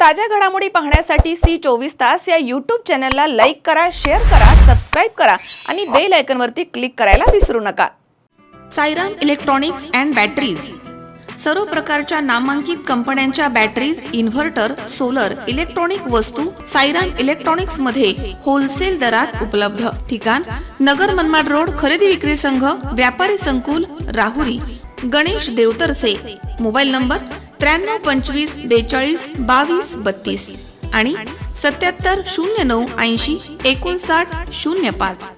ताज्या घडामोडी पाहण्यासाठी सी चोवीस तास या यूट्यूब चॅनलला लाईक करा शेअर करा सबस्क्राईब करा आणि बेल आयकनवरती क्लिक करायला विसरू नका. Sairam electronics and batteries. सर्व प्रकारच्या नामांकित कंपन्यांच्या बॅटरीज इन्व्हर्टर सोलर इलेक्ट्रॉनिक वस्तू सायराम इलेक्ट्रॉनिक्समध्ये होलसेल दरात उपलब्ध. ठिकाण नगर मनमाड रोड खरेदी विक्री संघ व्यापारी संकुल राहुरी गणेश देवतरसे. मोबाईल नंबर त्र्याण्णव पंचवीस बेचाळीस बावीस बत्तीस आणि सत्याहत्तर शून्य नऊ ऐंशी एकोणसाठ शून्य पाच.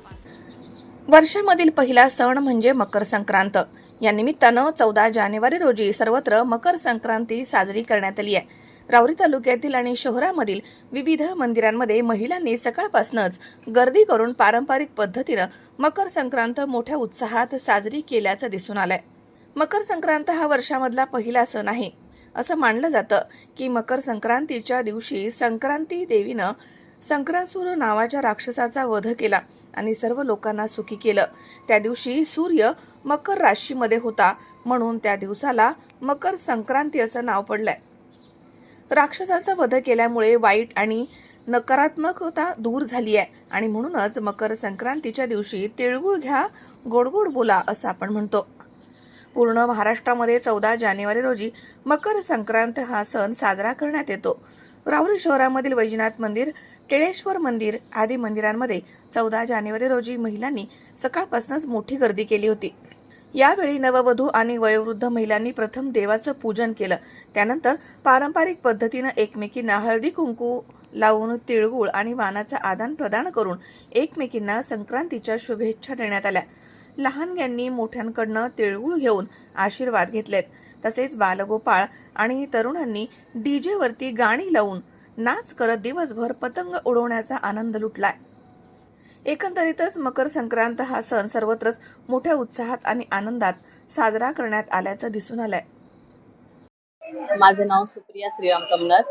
वर्षामधील पहिला सण म्हणजे मकर संक्रांत. या निमित्तानं चौदा जानेवारी रोजी सर्वत्र मकर संक्रांती साजरी करण्यात आली आहे. रावरी तालुक्यातील आणि शहरामधील विविध मंदिरांमध्ये महिलांनी सकाळपासूनच गर्दी करून पारंपरिक पद्धतीनं मकर संक्रांत मोठ्या उत्साहात साजरी केल्याचं दिसून आलंय. मकर संक्रांत हा वर्षामधला पहिला सण आहे. असं मानलं जातं की मकर संक्रांतीच्या दिवशी संक्रांती देवीनं संक्रासुर नावाच्या राक्षसाचा वध केला आणि सर्व लोकांना सुखी केलं. त्या दिवशी सूर्य मकर राशीमध्ये होता म्हणून त्या दिवसाला मकर संक्रांती असं नाव पडलंय. राक्षसाचा वध केल्यामुळे वाईट आणि नकारात्मकता दूर झाली आहे आणि म्हणूनच मकर संक्रांतीच्या दिवशी तिळगुळ घ्या गोडगोड बोला असं आपण म्हणतो. पूर्ण महाराष्ट्रामध्ये चौदा जानेवारी रोजी मकर संक्रांत हा सण साजरा करण्यात येतो. राहुरी शहरामधील वैजनाथ मंदिर टेळेश्वर मंदिर आदी मंदिरांमध्ये चौदा जानेवारी रोजी महिलांनी सकाळपासूनच मोठी गर्दी केली होती. यावेळी नववधू आणि वयोवृद्ध महिलांनी प्रथम देवाचं पूजन केलं. त्यानंतर पारंपरिक पद्धतीनं एकमेकींना हळदी कुंकू लावून तिळगुळ आणि वाणाचं आदान प्रदान करून एकमेकींना संक्रांतीच्या शुभेच्छा देण्यात आल्या. लहानग्यांनी मोठ्यांकडनं तिळगुळ घेऊन आशीर्वाद घेतलेत. तसेच बालगोपाळ आणि तरुणांनी डीजेवरती गाणी लावून नाच करत दिवसभर पतंग उडवण्याचा आनंद लुटलाय. एकंदरीतच मकर संक्रांत हा सण सर्वत्रच मोठ्या उत्साहात आणि आनंदात साजरा करण्यात आल्याचं दिसून आलंय. माझं नाव सुप्रिया श्रीराम कमनर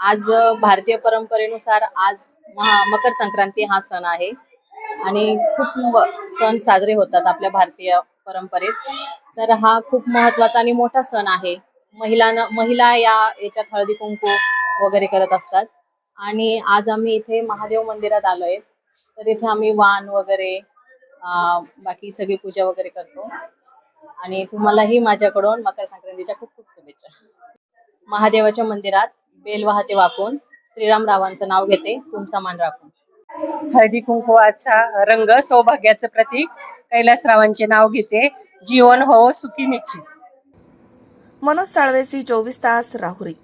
आज भारतीय परंपरेनुसार आज महा मकर संक्रांती हा सण आहे. आणि खूप सण साजरे होतात आपल्या भारतीय परंपरेत. तर हा खूप महत्त्वाचा आणि मोठा सण आहे. महिलांना महिला या याच्यात हळदी कुंकू वगैरे करत असतात. आणि आज आम्ही इथे महादेव मंदिरात आलोय. तर इथे आम्ही वाण वगैरे बाकी सगळी पूजा वगैरे करतो. आणि तुम्हालाही माझ्याकडून मकर संक्रांतीच्या खूप खूप शुभेच्छा. महादेवाच्या मंदिरात बेल वाहते वाकून श्रीराम रावांचं नाव घेते. तुमचा मान राखून. हळदी कुंकुवाचा रंग सौभाग्याचं प्रतीक. कैलासरावांचे नाव घेते जीवन हो सुखी निश्चित. मनोज साळवेसी चोवीस तास राहुरी.